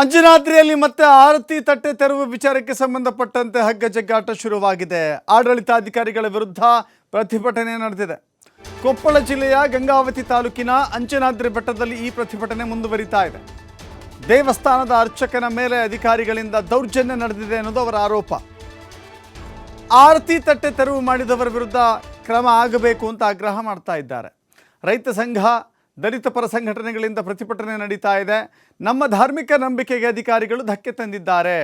ಅಂಜನಾದ್ರಿಯಲ್ಲಿ ಮತ್ತೆ ಆರತಿ ತಟ್ಟೆ ತೆರವು ವಿಚಾರಕ್ಕೆ ಸಂಬಂಧಪಟ್ಟಂತೆ ಹಗ್ಗ ಜಗ್ಗಾಟ ಶುರುವಾಗಿದೆ. ಆಡಳಿತಾಧಿಕಾರಿಗಳ ವಿರುದ್ಧ ಪ್ರತಿಭಟನೆ ನಡೆದಿದೆ. ಕೊಪ್ಪಳ ಜಿಲ್ಲೆಯ ಗಂಗಾವತಿ ತಾಲೂಕಿನ ಅಂಜನಾದ್ರಿ ಬೆಟ್ಟದಲ್ಲಿ ಈ ಪ್ರತಿಭಟನೆ ಮುಂದುವರಿತಾ ಇದೆ. ದೇವಸ್ಥಾನದ ಅರ್ಚಕನ ಮೇಲೆ ಅಧಿಕಾರಿಗಳಿಂದ ದೌರ್ಜನ್ಯ ನಡೆದಿದೆ ಅನ್ನೋದು ಅವರ ಆರೋಪ. ಆರತಿ ತಟ್ಟೆ ತೆರವು ಮಾಡಿದವರ ವಿರುದ್ಧ ಕ್ರಮ ಆಗಬೇಕು ಅಂತ ಆಗ್ರಹ ಮಾಡ್ತಾ ಇದ್ದಾರೆ. ರೈತ ಸಂಘ ದಲಿತ ಪರ ಸಂಘಟನೆಗಳಿಂದ ಪ್ರತಿಭಟನೆ ನಡೀತಾ ಇದೆ. ನಮ್ಮ ಧಾರ್ಮಿಕ ನಂಬಿಕೆಗೆ ಅಧಿಕಾರಿಗಳು ಧಕ್ಕೆ ತಂದಿದ್ದಾರೆ.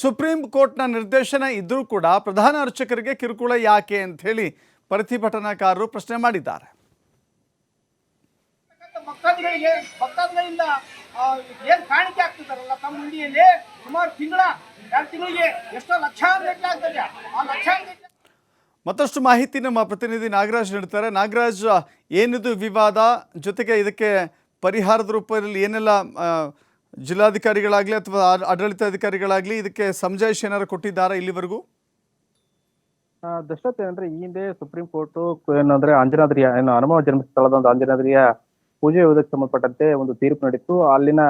ಸುಪ್ರೀಂ ಕೋರ್ಟ್ನ ನಿರ್ದೇಶನ ಇದ್ದರೂ ಕೂಡ ಪ್ರಧಾನ ಅರ್ಚಕರಿಗೆ ಕಿರುಕುಳ ಯಾಕೆ ಅಂತ ಹೇಳಿ ಪ್ರತಿಭಟನಾಕಾರರು ಪ್ರಶ್ನೆ ಮಾಡಿದ್ದಾರೆ. ಭಕ್ತಾದಿಗಳಿಗೆ, ಭಕ್ತಾದಿಗಳಿಂದ ಏನ್ ಕಾಣಿಕೆ ಆಗ್ತಿದಾರಲ್ಲ ತಮ್ಮ ಸುಮಾರು ತಿಂಗಳ, ಎರಡು ತಿಂಗಳಿಗೆ ಎಷ್ಟೋ ಲಕ್ಷಾಂತರ ಆ ಲಕ್ಷಾಂತರ ಮತ್ತಷ್ಟು ಮಾಹಿತಿ ನಮ್ಮ ಪ್ರತಿನಿಧಿ ನಾಗರಾಜ್ ನೀಡ್ತಾರೆ ನಾಗರಾಜ್, ಏನಿದು ವಿವಾದ? ಜೊತೆಗೆ ಇದಕ್ಕೆ ಪರಿಹಾರದ ರೂಪದಲ್ಲಿ ಏನೆಲ್ಲ ಜಿಲ್ಲಾಧಿಕಾರಿಗಳಾಗಲಿ ಅಥವಾ ಆಡಳಿತಾಧಿಕಾರಿಗಳಾಗಲಿ ಇದಕ್ಕೆ ಸಮಜಾಯಿಷಿ ಏನಾರು ಕೊಟ್ಟಿದ್ದಾರಾ ಇಲ್ಲಿವರೆಗೂ? ದಶರಥ್ ಏನಂದ್ರೆ, ಈ ಹಿಂದೆ ಸುಪ್ರೀಂ ಕೋರ್ಟ್ ಏನಂದ್ರೆ, ಅಂಜನಾದ್ರಿಯ, ಏನು ಹನುಮ ಜನ್ಮಸ್ಥಳದ ಒಂದು ಅಂಜನಾದ್ರಿಯ ಪೂಜೆ ವಿಧಕ್ಕೆ ಸಂಬಂಧಪಟ್ಟಂತೆ ಒಂದು ತೀರ್ಪು ನಡೀತು ಅಲ್ಲಿನ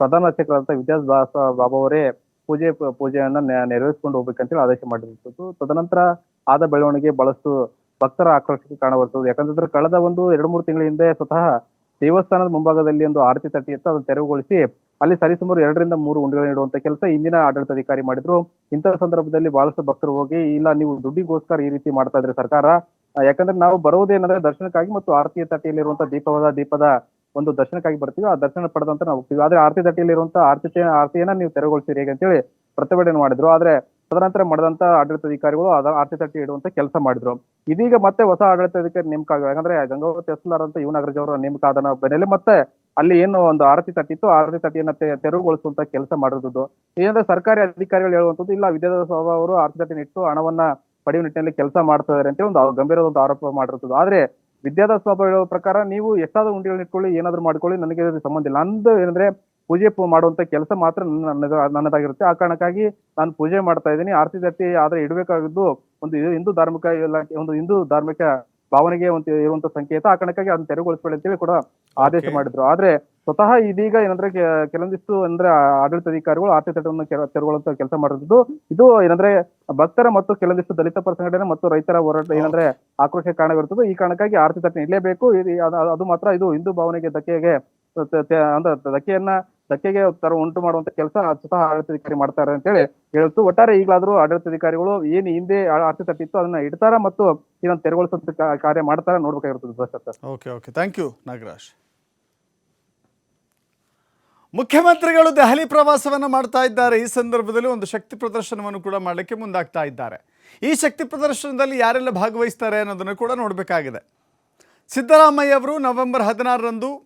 ಪ್ರಧಾನ ಅರ್ಚಕರಾದಂತ ವಿದ್ಯಾದಾಸ ಬಾಬಾ ಅವರೇ ಪೂಜೆ, ಪೂಜೆಯನ್ನ ನೆರವೇರಿಸಿಕೊಂಡು ಹೋಗ್ಬೇಕಂತೇಳಿ ಆದೇಶ ಮಾಡಿರುವಂತದ್ದು ತದನಂತರ ಆದ ಬೆಳವಣಿಗೆ ಬಹಳಷ್ಟು ಭಕ್ತರ ಆಕ್ರೋಶಕ್ಕೆ ಕಾಣಬರ್ತದೆ. ಯಾಕಂತಂದ್ರೆ ಕಳೆದ ಒಂದು ಎರಡು ಮೂರು ತಿಂಗಳ ಹಿಂದೆ ಸ್ವತಃ ದೇವಸ್ಥಾನದ ಮುಂಭಾಗದಲ್ಲಿ ಒಂದು ಆರತಿ ತಟ್ಟಿ ಇತ್ತು, ಅದನ್ನು ತೆರವುಗೊಳಿಸಿ ಅಲ್ಲಿ ಸರಿಸುಮಾರು ಎರಡರಿಂದ ಮೂರು ಉಂಡೆಗಳು ನೀಡುವಂತ ಕೆಲಸ ಇಂದಿನ ಆಡಳಿತಾಧಿಕಾರಿ ಮಾಡಿದ್ರು. ಇಂತಹ ಸಂದರ್ಭದಲ್ಲಿ ಬಹಳಷ್ಟು ಭಕ್ತರು ಹೋಗಿ, ಇಲ್ಲ ನೀವು ದುಡ್ಡಿಗೋಸ್ಕರ ಈ ರೀತಿ ಮಾಡ್ತಾ ಇದ್ರೆ ಸರ್ಕಾರ ಯಾಕಂದ್ರೆ ನಾವು ಬರುವುದೇನಂದ್ರೆ ದರ್ಶನಕ್ಕಾಗಿ ಮತ್ತು ಆರತಿಯ ತಟ್ಟೆಯಲ್ಲಿರುವಂತಹ ದೀಪವಾದ ದೀಪದ ಒಂದು ದರ್ಶನಕ್ಕಾಗಿ ಬರ್ತೀವಿ, ಆ ದರ್ಶನ ಪಡೆದಂತ ನಾವು ಹೋಗ್ತೀವಿ. ಆದ್ರೆ ಆರತಿ ತಟ್ಟೆಯಲ್ಲಿರುವಂತಹ ಆರತಿ ಆರತಿಯನ್ನ ನೀವು ತೆರವುಗೊಳಿಸಿರಿ ಹೇಗೆ ಅಂತೇಳಿ ಪ್ರತಿಭಟನೆ ಮಾಡಿದ್ರು. ಆದ್ರೆ ತದನಂತರ ಮಾಡಿದಂತ ಆಡಳಿತಾಧಿಕಾರಿಗಳು ಅದ ಆರ್ಥಿಕತೆ ಇಡುವಂತ ಕೆಲಸ ಮಾಡಿದ್ರು. ಇದೀಗ ಮತ್ತೆ ಹೊಸ ಆಡಳಿತಾಧಿಕಾರಿ ನೇಮಕ ಆಗ ಯಾಕಂದ್ರೆ ಗಂಗಾವತಿ ತಹಸೀಲ್ದಾರ್ ಅಂತ ಯುವ ನಾಗರಾಜ್ ಅವರ ನೇಮಕ ಆದ ಬೆನ್ನಲ್ಲೇ ಮತ್ತೆ ಅಲ್ಲಿ ಏನು ಒಂದು ಆರತಿ ತಟ್ಟಿತ್ತು ಆರತಿ ತಟ್ಟಿಯನ್ನ ತೆರವುಗೊಳಿಸುವಂತ ಕೆಲಸ ಮಾಡಿರುವುದು. ಏನಂದ್ರೆ ಸರ್ಕಾರಿ ಅಧಿಕಾರಿಗಳು ಹೇಳುವಂತದ್ದು ಇಲ್ಲ ವಿದ್ಯಾದಾಸ ಅವರು ಆರತಿ ಇಟ್ಟು ಹಣವನ್ನ ಪಡೆಯುವ ನಿಟ್ಟಿನಲ್ಲಿ ಕೆಲಸ ಮಾಡ್ತಾ ಇದಾರೆ ಅಂತ ಒಂದು ಗಂಭೀರವಾದ ಆರೋಪ ಮಾಡಿರುತ್ತದೆ ಆದ್ರೆ ವಿದ್ಯಾದಾಸ ಸಭಾ ಹೇಳುವ ಪ್ರಕಾರ ನೀವು ಎಷ್ಟಾದ್ರೂ ಉಂಡಿಗಳನ್ನ ಇಟ್ಕೊಳ್ಳಿ, ಏನಾದ್ರೂ ಮಾಡ್ಕೊಳ್ಳಿ, ನನಗೆ ಸಂಬಂಧ ಇಲ್ಲ. ನಂದು ಏನಂದ್ರೆ ಪೂಜೆ ಪು- ಮಾಡುವಂತ ಕೆಲಸ ಮಾತ್ರ ನನ್ನ ನನ್ನದಾಗಿರುತ್ತೆ. ಆ ಕಾರಣಕ್ಕಾಗಿ ನಾನು ಪೂಜೆ ಮಾಡ್ತಾ ಇದ್ದೀನಿ. ಆರತಿ ತಟ್ಟಿ ಆದ್ರೆ ಇಡಬೇಕಾಗಿದ್ದು ಒಂದು ಹಿಂದೂ ಧಾರ್ಮಿಕ ಇಲಾಖೆ ಒಂದು ಹಿಂದೂ ಧಾರ್ಮಿಕ ಭಾವನೆಗೆ ಒಂದು ಇರುವಂತ ಸಂಕೇತ. ಆ ಕಾರಣಕ್ಕಾಗಿ ಅದನ್ನ ತೆರವುಗೊಳಿಸಬೇಡಿ ಅಂತೇಳಿ ಕೂಡ ಆದೇಶ ಮಾಡಿದ್ರು. ಆದ್ರೆ ಸ್ವತಃ ಇದೀಗ ಏನಂದ್ರೆ ಕೆಲವೊಂದಿಷ್ಟು ಅಂದ್ರೆ ಆಡಳಿತಾಧಿಕಾರಿಗಳು ಆರತಿ ತಟ್ಟವನ್ನು ಕೆಲ- ತೆರವುಗೊಳ್ಳುವಂತ ಕೆಲಸ ಮಾಡಿದ್ದು. ಇದು ಏನಂದ್ರೆ ಭಕ್ತರ ಮತ್ತು ಕೆಲವೊಂದಿಷ್ಟು ದಲಿತ ಪರ ಸಂಘಟನೆ ಮತ್ತು ರೈತರ ಹೋರಾಟ ಏನಂದ್ರೆ ಆಕ್ರೋಶ ಕಾರಣವಿರುತ್ತದೆ. ಈ ಕಾರಣಕ್ಕಾಗಿ ಆರತಿ ತಟ್ಟೆ ಇರಲೇಬೇಕು ಅದು- ಮಾತ್ರ ಇದು ಹಿಂದೂ ಭಾವನೆಗೆ ಧಕ್ಕೆಗೆ ಅಂದ್ರೆ ಧಕ್ಕೆಯನ್ನ ಧಕ್ಕೆಗೆ ತರ ಉಂಟು ಮಾಡುವಂತ ಕೆಲಸ ಸ್ವತಃ ಆಡಳಿತಾಧಿಕಾರಿ ಮಾಡ್ತಾರೆ ಅಂತ ಹೇಳಿ ಹೇಳ್ತು. ಒಟ್ಟಾರೆ ಈಗಲಾದ್ರೂ ಆಡಳಿತಾಧಿಕಾರಿಗಳು ಏನ್ ಹಿಂದೆ ಆ- ಆರತಿ ತಟ್ಟಿತ್ತು ಅದನ್ನ ಇಡ್ತಾರ ಮತ್ತು ಇದನ್ನ ತೆರವುಗೊಳಿಸುವಂತ ಕಾರ್ಯ ಮಾಡ್ತಾರ ನೋಡ್ಬೇಕಾಗಿರ್ತದೆ okay okay. Thank you Nagaraj. ಮುಖ್ಯಮಂತ್ರಿಗಳು ದೆಹಲಿ ಪ್ರವಾಸವನ್ನು ಮಾಡ್ತಾ ಇದ್ದಾರೆ. ಈ ಸಂದರ್ಭದಲ್ಲಿ ಒಂದು ಶಕ್ತಿ ಪ್ರದರ್ಶನವನ್ನು ಕೂಡ ಮಾಡಲಿಕ್ಕೆ ಮುಂದಾಗ್ತಾ ಇದ್ದಾರೆ. ಈ ಶಕ್ತಿ ಪ್ರದರ್ಶನದಲ್ಲಿ ಯಾರೆಲ್ಲ ಭಾಗವಹಿಸ್ತಾರೆ ಅನ್ನೋದನ್ನು ಕೂಡ ನೋಡಬೇಕಾಗಿದೆ. ಸಿದ್ದರಾಮಯ್ಯ ಅವರು ನವೆಂಬರ್ ಹದಿನಾರರಂದು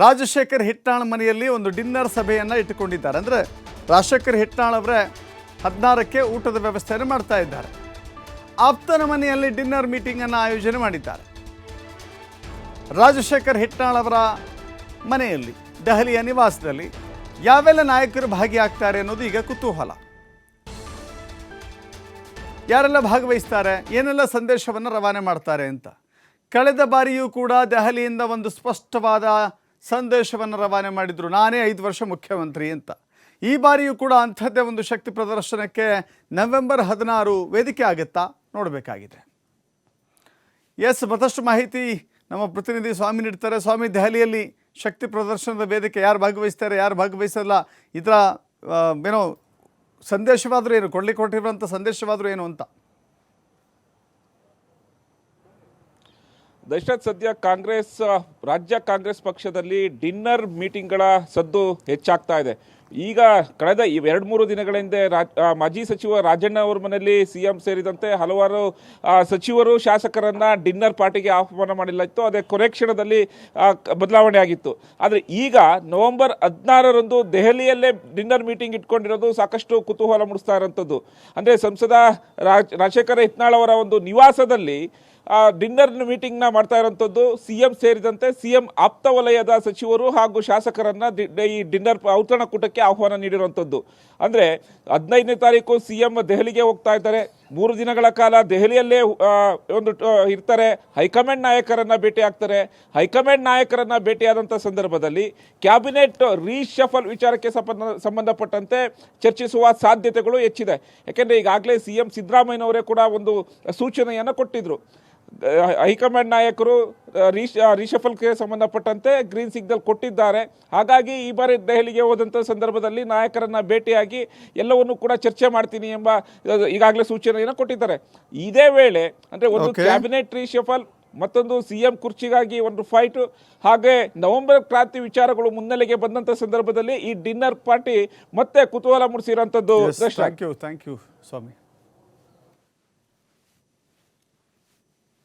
ರಾಜಶೇಖರ್ ಹಿಟ್ನಾಳ್ ಮನೆಯಲ್ಲಿ ಒಂದು ಡಿನ್ನರ್ ಸಭೆಯನ್ನು ಇಟ್ಟುಕೊಂಡಿದ್ದಾರೆ. ಅಂದರೆ ರಾಜಶೇಖರ್ ಹಿಟ್ನಾಳ್ ಅವರೇ ಹದಿನಾರಕ್ಕೆ ಊಟದ ವ್ಯವಸ್ಥೆಯನ್ನು ಮಾಡ್ತಾ ಇದ್ದಾರೆ. ಆಪ್ತನ ಮನೆಯಲ್ಲಿ ಡಿನ್ನರ್ ಮೀಟಿಂಗನ್ನು ಆಯೋಜನೆ ಮಾಡಿದ್ದಾರೆ. ರಾಜಶೇಖರ್ ಹಿಟ್ನಾಳ್ ಅವರ ಮನೆಯಲ್ಲಿ, ದೆಹಲಿಯ ನಿವಾಸದಲ್ಲಿ ಯಾವೆಲ್ಲ ನಾಯಕರು ಭಾಗಿಯಾಗ್ತಾರೆ ಅನ್ನೋದು ಈಗ ಕುತೂಹಲ. ಯಾರೆಲ್ಲ ಭಾಗವಹಿಸ್ತಾರೆ, ಏನೆಲ್ಲ ಸಂದೇಶವನ್ನು ರವಾನೆ ಮಾಡ್ತಾರೆ ಅಂತ. ಕಳೆದ ಬಾರಿಯೂ ಕೂಡ ದೆಹಲಿಯಿಂದ ಒಂದು ಸ್ಪಷ್ಟವಾದ ಸಂದೇಶವನ್ನು ರವಾನೆ ಮಾಡಿದರು, ನಾನೇ ಐದು ವರ್ಷ ಮುಖ್ಯಮಂತ್ರಿ ಅಂತ. ಈ ಬಾರಿಯೂ ಕೂಡ ಅಂಥದ್ದೇ ಒಂದು ಶಕ್ತಿ ಪ್ರದರ್ಶನಕ್ಕೆ ನವೆಂಬರ್ ಹದಿನಾರು ವೇದಿಕೆ ಆಗುತ್ತಾ? ನೋಡಬೇಕಾಗಿದೆ. ಎಸ್, ಮತ್ತಷ್ಟು ಮಾಹಿತಿ ನಮ್ಮ ಪ್ರತಿನಿಧಿ ಸ್ವಾಮಿ ನೀಡ್ತಾರೆ. ಸ್ವಾಮಿ, ದೆಹಲಿಯಲ್ಲಿ ಶಕ್ತಿ ಪ್ರದರ್ಶನದ ವೇದಿಕೆ ಯಾರು ಭಾಗವಹಿಸ್ತಾರೆ, ಯಾರು ಭಾಗವಹಿಸಲ್ಲ? ಇದರ ಏನೋ ಸಂದೇಶವಾದರೂ ಏನು ಕೊಡ್ಲಿ ಕೊಟ್ಟಿರುವಂಥ ಸಂದೇಶವಾದರೂ ಏನು ಅಂತ? ದಶರಥ್ ಸದ್ಯ ಕಾಂಗ್ರೆಸ್ ರಾಜ್ಯ ಕಾಂಗ್ರೆಸ್ ಪಕ್ಷದಲ್ಲಿ ಡಿನ್ನರ್ ಮೀಟಿಂಗ್ಗಳ ಸದ್ದು ಹೆಚ್ಚಾಗ್ತಾ ಇದೆ. ಈಗ ಕಳೆದ ಎರಡು ಮೂರು ದಿನಗಳ ಹಿಂದೆ ಮಾಜಿ ಸಚಿವ ರಾಜಣ್ಣ ಅವರ ಮನೆಯಲ್ಲಿ ಸಿ ಎಂ ಸೇರಿದಂತೆ ಹಲವಾರು ಸಚಿವರು ಶಾಸಕರನ್ನ ಡಿನ್ನರ್ ಪಾರ್ಟಿಗೆ ಆಹ್ವಾನ ಮಾಡಿಲ್ಲ ಅದೇ ಕೊನೆ ಕ್ಷಣದಲ್ಲಿ ಬದಲಾವಣೆ ಆಗಿತ್ತು. ಆದರೆ ಈಗ ನವೆಂಬರ್ ಹದಿನಾರರಂದು ದೆಹಲಿಯಲ್ಲೇ ಡಿನ್ನರ್ ಮೀಟಿಂಗ್ ಇಟ್ಕೊಂಡಿರೋದು ಸಾಕಷ್ಟು ಕುತೂಹಲ ಮೂಡಿಸ್ತಾ ಇರೋಂಥದ್ದು. ಅಂದರೆ ಸಂಸದ ರಾಜ್ ರಾಜಶೇಖರ ಹಿತ್ನಾಳ್ ಅವರ ಒಂದು ನಿವಾಸದಲ್ಲಿ ಡಿನ್ನರ್ ಮೀಟಿಂಗ್ನ ಮಾಡ್ತಾ ಇರೋಂಥದ್ದು ಸಿ ಎಂ ಸೇರಿದಂತೆ ಸಿ ಎಂ ಆಪ್ತ ವಲಯದ ಸಚಿವರು ಹಾಗೂ ಶಾಸಕರನ್ನ ಈ ಡಿನ್ನರ್ ಔತಣಕೂಟಕ್ಕೆ ಆಹ್ವಾನ ನೀಡಿರುವಂಥದ್ದು ಅಂದರೆ ಹದಿನೈದನೇ ತಾರೀಕು ಸಿ ಎಂ ದೆಹಲಿಗೆ ಹೋಗ್ತಾ ಇದ್ದಾರೆ. ಮೂರು ದಿನಗಳ ಕಾಲ ದೆಹಲಿಯಲ್ಲೇ ಒಂದು ಇರ್ತಾರೆ. ಹೈಕಮಾಂಡ್ ನಾಯಕರನ್ನು ಭೇಟಿ ಆಗ್ತಾರೆ. ಹೈಕಮಾಂಡ್ ನಾಯಕರನ್ನು ಭೇಟಿಯಾದಂಥ ಸಂದರ್ಭದಲ್ಲಿ ಕ್ಯಾಬಿನೆಟ್ ರೀಶಫಲ್ ವಿಚಾರಕ್ಕೆ ಸಂಬಂಧ ಸಂಬಂಧಪಟ್ಟಂತೆ ಚರ್ಚಿಸುವ ಸಾಧ್ಯತೆಗಳು ಹೆಚ್ಚಿದೆ. ಯಾಕೆಂದರೆ ಈಗಾಗಲೇ ಸಿ ಎಂ ಸಿದ್ದರಾಮಯ್ಯನವರೇ ಕೂಡ ಒಂದು ಸೂಚನೆಯನ್ನು ಕೊಟ್ಟಿದ್ರು. ಆ, ಹೈಕಮಾಂಡ್ ನಾಯಕರು ರೀಶ್ ರೀಶಫಲ್ಗೆ ಸಂಬಂಧಪಟ್ಟಂತೆ ಗ್ರೀನ್ ಸಿಗ್ನಲ್ ಕೊಟ್ಟಿದ್ದಾರೆ. ಹಾಗಾಗಿ ಈ ಬಾರಿ ದೆಹಲಿಗೆ ಹೋದಂಥ ಸಂದರ್ಭದಲ್ಲಿ ನಾಯಕರನ್ನು ಭೇಟಿಯಾಗಿ ಎಲ್ಲವನ್ನು ಕೂಡ ಚರ್ಚೆ ಮಾಡ್ತೀನಿ ಎಂಬ ಈಗಾಗಲೇ ಸೂಚನೆಯನ್ನು ಕೊಟ್ಟಿದ್ದಾರೆ. ಇದೇ ವೇಳೆ ಅಂದರೆ ಒಂದು ಕ್ಯಾಬಿನೆಟ್ ರೀಶಫಲ್ ಮತ್ತೊಂದು ಸಿ ಎಂ ಕುರ್ಚಿಗಾಗಿ ಒಂದು ಫೈಟು ಹಾಗೆ ನವೆಂಬರ್ ಕ್ರಾಂತಿ ವಿಚಾರಗಳು ಮುನ್ನೆಲೆಗೆ ಬಂದಂಥ ಸಂದರ್ಭದಲ್ಲಿ ಈ ಡಿನ್ನರ್ ಪಾರ್ಟಿ ಮತ್ತೆ ಕುತೂಹಲ ಮೂಡಿಸಿರುವಂಥದ್ದು Darshan thank you thank you Swami.